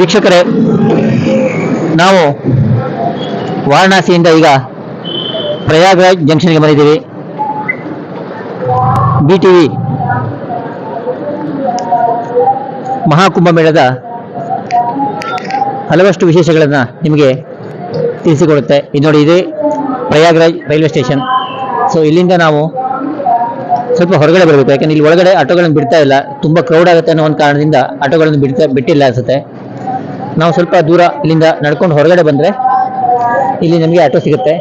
ವೀಕ್ಷಕರೇ, ನಾವು ವಾರಣಾಸಿಯಿಂದ ಈಗ ಪ್ರಯಾಗ್ರಾಜ್ ಜಂಕ್ಷನ್ಗೆ ಬಂದಿದ್ದೀವಿ. ಬಿ ಟಿ ವಿ ಮಹಾಕುಂಭಮೇಳದ ಹಲವಷ್ಟು ವಿಶೇಷಗಳನ್ನು ನಿಮಗೆ ತಿಳಿಸಿಕೊಡುತ್ತೆ. ಇದು ನೋಡಿ, ಇದೇ ಪ್ರಯಾಗ್ರಾಜ್ ರೈಲ್ವೆ ಸ್ಟೇಷನ್. ಸೊ ಇಲ್ಲಿಂದ ನಾವು ಸ್ವಲ್ಪ ಹೊರಗಡೆ ಬರಬೇಕು. ಯಾಕಂದ್ರೆ ಇಲ್ಲಿ ಒಳಗಡೆ ಆಟೋಗಳನ್ನು ಬಿಡ್ತಾ ಇಲ್ಲ. ತುಂಬ ಕ್ರೌಡ್ ಆಗುತ್ತೆ ಅನ್ನೋ ಒಂದು ಕಾರಣದಿಂದ ಆಟೋಗಳನ್ನು ಬಿಡ್ತಾ ಬಿಟ್ಟಿಲ್ಲ ಅನ್ಸುತ್ತೆ. ನಾವು ಸ್ವಲ್ಪ ದೂರ ಇಲ್ಲಿಂದ ನಡ್ಕೊಂಡು ಹೊರಗಡೆ ಬಂದರೆ ಇಲ್ಲಿ ನಮಗೆ ಆಟೋ ಸಿಗುತ್ತೆ.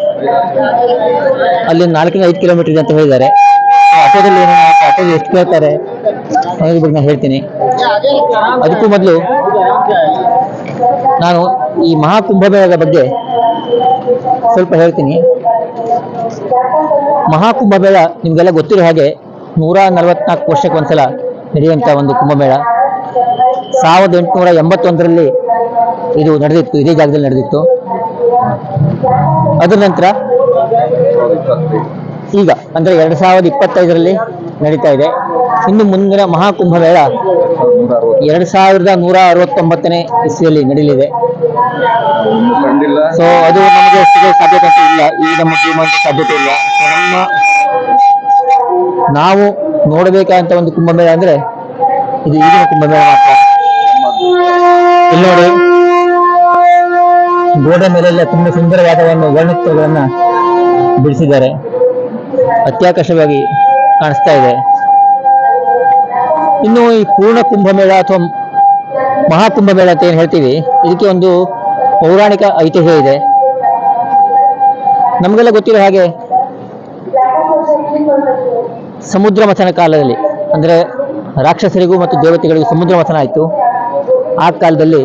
ಅಲ್ಲಿ ನಾಲ್ಕರಿಂದ ಐದು ಕಿಲೋಮೀಟರ್ ಇದೆ ಅಂತ ಹೇಳಿದ್ದಾರೆ. ಆಟೋದಲ್ಲಿ ಆಟೋದಲ್ಲಿ ಎಷ್ಟು ಕೇಳ್ತಾರೆ? ಅನ್ನೋದ್ರ ಬಗ್ಗೆ ನಾನು ಹೇಳ್ತೀನಿ. ಅದಕ್ಕೂ ಮೊದಲು ನಾನು ಈ ಮಹಾಕುಂಭಮೇಳದ ಬಗ್ಗೆ ಸ್ವಲ್ಪ ಹೇಳ್ತೀನಿ. ಮಹಾಕುಂಭಮೇಳ ನಿಮಗೆಲ್ಲ ಗೊತ್ತಿರೋ ಹಾಗೆ ನೂರ ನಲವತ್ನಾಲ್ಕು ವರ್ಷಕ್ಕೆ ಒಂದ್ಸಲ ನಡೆಯುವಂಥ ಒಂದು ಕುಂಭಮೇಳ. ಸಾವಿರದ ಎಂಟುನೂರ ಎಂಬತ್ತೊಂದರಲ್ಲಿ ಇದು ನಡೆದಿತ್ತು, ಇದೇ ಜಾಗದಲ್ಲಿ ನಡೆದಿತ್ತು. ಅದ ನಂತರ ಈಗ ಅಂದ್ರೆ ಎರಡ್ ಸಾವಿರದ ಇಪ್ಪತ್ತೈದರಲ್ಲಿ ನಡೀತಾ ಇದೆ. ಇನ್ನು ಮುಂದಿನ ಮಹಾಕುಂಭಮೇಳ ಎರಡ್ ಸಾವಿರದ ನೂರ ಅರವತ್ತೊಂಬತ್ತನೇ ಇಸ್ವಿಯಲ್ಲಿ ನಡೀಲಿದೆ. ಸೊ ಅದು ನಮಗೆ ಸಿಗೋ ಸಾಧ್ಯತೆ ಇಲ್ಲ. ಈ ನಮ್ಮ ಜೀವನಕ್ಕೆ ಸಾಧ್ಯತೆ ಇಲ್ಲ. ನಮ್ಮ ನಾವು ನೋಡಬೇಕಾದಂತ ಒಂದು ಕುಂಭಮೇಳ ಅಂದ್ರೆ ಇದು ಈಗಿನ ಕುಂಭಮೇಳ ಮಾತ್ರ. ಇಲ್ಲಿ ನೋಡಿ. ಗೋಡೆ ಮೇಲೆಲ್ಲ ತುಂಬಾ ಸುಂದರವಾದ ಒಂದು ವರ್ಣಚಿತ್ರಗಳನ್ನ ಬಿಡಿಸಿದ್ದಾರೆ. ಅತ್ಯಾಕರ್ಷವಾಗಿ ಕಾಣಿಸ್ತಾ ಇದೆ. ಇನ್ನು ಈ ಪೂರ್ಣ ಕುಂಭಮೇಳ ಅಥವಾ ಮಹಾಕುಂಭಮೇಳ ಅಂತ ಏನು ಹೇಳ್ತೀವಿ? ಇದಕ್ಕೆ ಒಂದು ಪೌರಾಣಿಕ ಐತಿಹ್ಯ ಇದೆ. ನಮಗೆಲ್ಲ ಗೊತ್ತಿರೋ ಹಾಗೆ ಸಮುದ್ರ ಮಥನ ಕಾಲದಲ್ಲಿ, ಅಂದ್ರೆ ರಾಕ್ಷಸರಿಗೂ ಮತ್ತು ದೇವತೆಗಳಿಗೂ ಸಮುದ್ರ ಮಥನ ಆಯಿತು. ಆ ಕಾಲದಲ್ಲಿ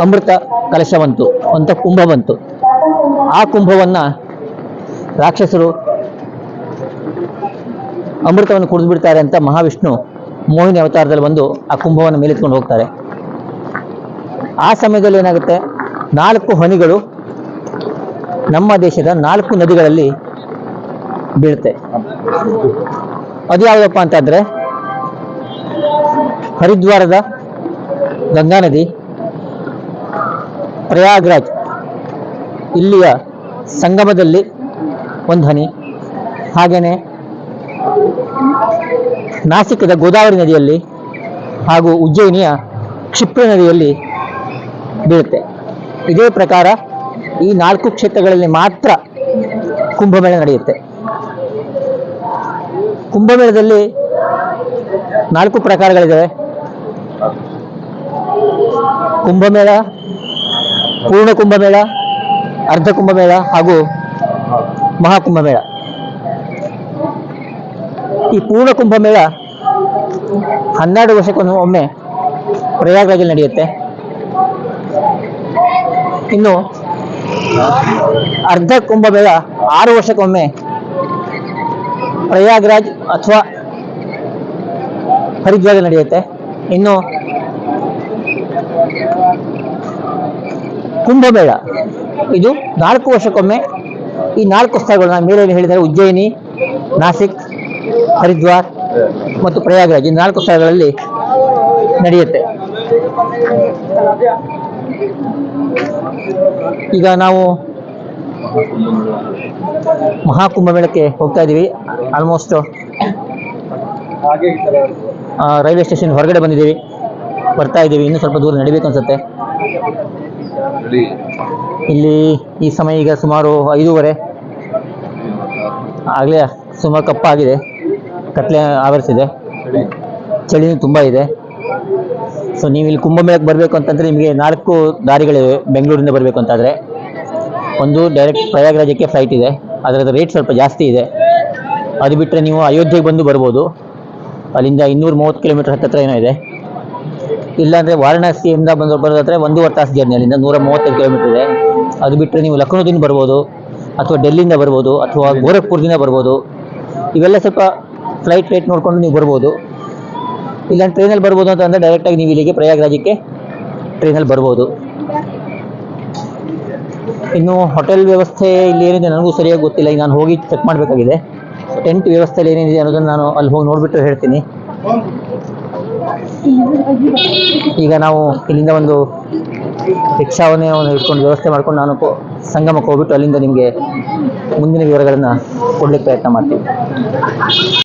ಅಮೃತ ಕಲಶ ಬಂತು, ಅಂತ ಕುಂಭ ಬಂತು. ಆ ಕುಂಭವನ್ನ ರಾಕ್ಷಸರು ಅಮೃತವನ್ನು ಕುಡಿದು ಬಿಡ್ತಾರೆ ಅಂತ ಮಹಾವಿಷ್ಣು ಮೋಹಿನಿ ಅವತಾರದಲ್ಲಿ ಬಂದು ಆ ಕುಂಭವನ್ನು ಮೇಲೆತ್ಕೊಂಡು ಹೋಗ್ತಾರೆ. ಆ ಸಮಯದಲ್ಲಿ ಏನಾಗುತ್ತೆ? ನಾಲ್ಕು ಹನಿಗಳು ನಮ್ಮ ದೇಶದ ನಾಲ್ಕು ನದಿಗಳಲ್ಲಿ ಬೀಳುತ್ತೆ. ಅದು ಯಾವುದಪ್ಪ ಅಂತಂದ್ರೆ ಹರಿದ್ವಾರದ ಗಂಗಾ ನದಿ. ಪ್ರಯಾಗ್ರಾಜ್ ಇಲ್ಲಿಯ ಸಂಗಮದಲ್ಲಿ ಒಂದು ಹನಿ. ಹಾಗೆಯೇ ನಾಸಿಕದ ಗೋದಾವರಿ ನದಿಯಲ್ಲಿ ಹಾಗೂ ಉಜ್ಜಯಿನಿಯ ಕ್ಷಿಪ್ರ ನದಿಯಲ್ಲಿ ಬೀಳುತ್ತೆ. ಇದೇ ಪ್ರಕಾರ ಈ ನಾಲ್ಕು ಕ್ಷೇತ್ರಗಳಲ್ಲಿ ಮಾತ್ರ ಕುಂಭಮೇಳ ನಡೆಯುತ್ತೆ. ಕುಂಭಮೇಳದಲ್ಲಿ ನಾಲ್ಕು ಪ್ರಕಾರಗಳಿದ್ದಾವೆ ಕುಂಭಮೇಳ ಪೂರ್ಣ ಕುಂಭಮೇಳ, ಅರ್ಧ ಕುಂಭಮೇಳ ಹಾಗೂ ಮಹಾಕುಂಭಮೇಳ. ಈ ಪೂರ್ಣ ಕುಂಭಮೇಳ ಹನ್ನೆರಡು ವರ್ಷಕ್ಕೊಂದು ಒಮ್ಮೆ ಪ್ರಯಾಗ್ರಾಜಲ್ಲಿ ನಡೆಯುತ್ತೆ. ಇನ್ನು ಅರ್ಧ ಕುಂಭಮೇಳ ಆರು ವರ್ಷಕ್ಕೊಮ್ಮೆ ಪ್ರಯಾಗ್ರಾಜ್ ಅಥವಾ ಹರಿದ್ವಾರ ನಡೆಯುತ್ತೆ. ಇನ್ನು ಕುಂಭಮೇಳ. ಇದು ನಾಲ್ಕು ವರ್ಷಕ್ಕೊಮ್ಮೆ ಈ ನಾಲ್ಕು ಸ್ಥಳಗಳು ನಾನು ಮೇಲೆ ಹೇಳಿದರೆ ಉಜ್ಜಯಿನಿ, ನಾಸಿಕ್, ಹರಿದ್ವಾರ್ ಮತ್ತು ಪ್ರಯಾಗ್ರಾಜ್. ಈ ನಾಲ್ಕು ಸ್ಥಳಗಳಲ್ಲಿ ನಡೆಯುತ್ತೆ. ಈಗ ನಾವು ಮಹಾಕುಂಭಮೇಳಕ್ಕೆ ಹೋಗ್ತಾ ಇದ್ದೀವಿ ಆಲ್ಮೋಸ್ಟ್ ರೈಲ್ವೆ ಸ್ಟೇಷನ್ ಹೊರಗಡೆ ಬಂದಿದ್ದೀವಿ. ಬರ್ತಾ ಇದ್ದೀವಿ ಇನ್ನೂ ಸ್ವಲ್ಪ ದೂರ ನಡಿಬೇಕು ಅನ್ಸುತ್ತೆ. ಇಲ್ಲಿ ಈ ಸಮಯ ಈಗ ಸುಮಾರು ಐದೂವರೆ. ಆಗಲೇ ಸುಮಾರು ಕಪ್ಪಾಗಿದೆ. ಕತ್ಲೆ ಆವರಿಸಿದೆ. ಚಳಿ. ಚಳಿನೂ ತುಂಬ ಇದೆ. ಸೊ ನೀವು ಇಲ್ಲಿ ಕುಂಭಮೇಳಕ್ಕೆ ಬರಬೇಕು ಅಂತಂದರೆ ನಿಮಗೆ ನಾಲ್ಕು ದಾರಿಗಳಿವೆ. ಬೆಂಗಳೂರಿಂದ ಬರಬೇಕು ಅಂತಾದರೆ. ಒಂದು ಡೈರೆಕ್ಟ್ ಪ್ರಯಾಗರಾಜಕ್ಕೆ ಫ್ಲೈಟ್ ಇದೆ. ಅದರದ್ದು ರೇಟ್ ಸ್ವಲ್ಪ ಜಾಸ್ತಿ ಇದೆ. ಅದು ಬಿಟ್ಟರೆ ನೀವು ಅಯೋಧ್ಯೆಗೆ ಬಂದು ಬರ್ಬೋದು. ಅಲ್ಲಿಂದ ಇನ್ನೂರ ಮೂವತ್ತು ಕಿಲೋಮೀಟರ್ ಹತ್ತತ್ರ ಏನೋ ಇದೆ. ಇಲ್ಲಾಂದರೆ ವಾರಣಾಸಿಯಿಂದ ಬಂದು ಬರೋದಾದ್ರೆ ಒಂದೂವರೆ ತಾಸು ಜರ್ನಿ ಅಲ್ಲಿಂದ ನೂರ ಮೂವತ್ತೈದು ಕಿಲೋಮೀಟರ್ ಇದೆ. ಅದು ಬಿಟ್ಟರೆ ನೀವು ಲಕ್ನೋದಿಂದ ಬರ್ಬೋದು, ಅಥವಾ ಡೆಲ್ಲಿಯಿಂದ ಬರ್ಬೋದು, ಅಥವಾ ಗೋರಖ್ಪುರದಿಂದ ಬರ್ಬೋದು. ಇವೆಲ್ಲ ಸ್ವಲ್ಪ ಫ್ಲೈಟ್ ರೇಟ್ ನೋಡಿಕೊಂಡು ನೀವು ಬರ್ಬೋದು. ಇಲ್ಲ ಟ್ರೈನಲ್ಲಿ ಬರ್ಬೋದು ಅಂತಂದರೆ ಡೈರೆಕ್ಟಾಗಿ ನೀವು ಇಲ್ಲಿಗೆ ಪ್ರಯಾಗ್ರಾಜಕ್ಕೆ ಟ್ರೈನಲ್ಲಿ ಬರ್ಬೋದು. ಇನ್ನು ಹೋಟೆಲ್ ವ್ಯವಸ್ಥೆ ಇಲ್ಲಿ ಏನಿದೆ ನನಗೂ ಸರಿಯಾಗಿ ಗೊತ್ತಿಲ್ಲ ನಾನು ಹೋಗಿ ಚೆಕ್ ಮಾಡಬೇಕಾಗಿದೆ. ಟೆಂಟ್ ವ್ಯವಸ್ಥೆಯಲ್ಲಿ ಏನೇನಿದೆ ಅನ್ನೋದನ್ನು ನಾನು ಅಲ್ಲಿ ಹೋಗಿ ನೋಡಿಬಿಟ್ಟು ಹೇಳ್ತೀನಿ. ಈಗ ನಾವು ಇಲ್ಲಿಂದ ಒಂದು ರಿಕ್ಷಾವನ್ನೇ ಒಂದು ಇಟ್ಕೊಂಡು ವ್ಯವಸ್ಥೆ ಮಾಡ್ಕೊಂಡು ನಾನು ಸಂಗಮಕ್ಕೆ ಹೋಗ್ಬಿಟ್ಟು ಅಲ್ಲಿಂದ ನಿಮಗೆ ಮುಂದಿನ ವಿವರಗಳನ್ನು ಕೊಡ್ಲಿಕ್ಕೆ ಪ್ರಯತ್ನ ಮಾಡ್ತೀನಿ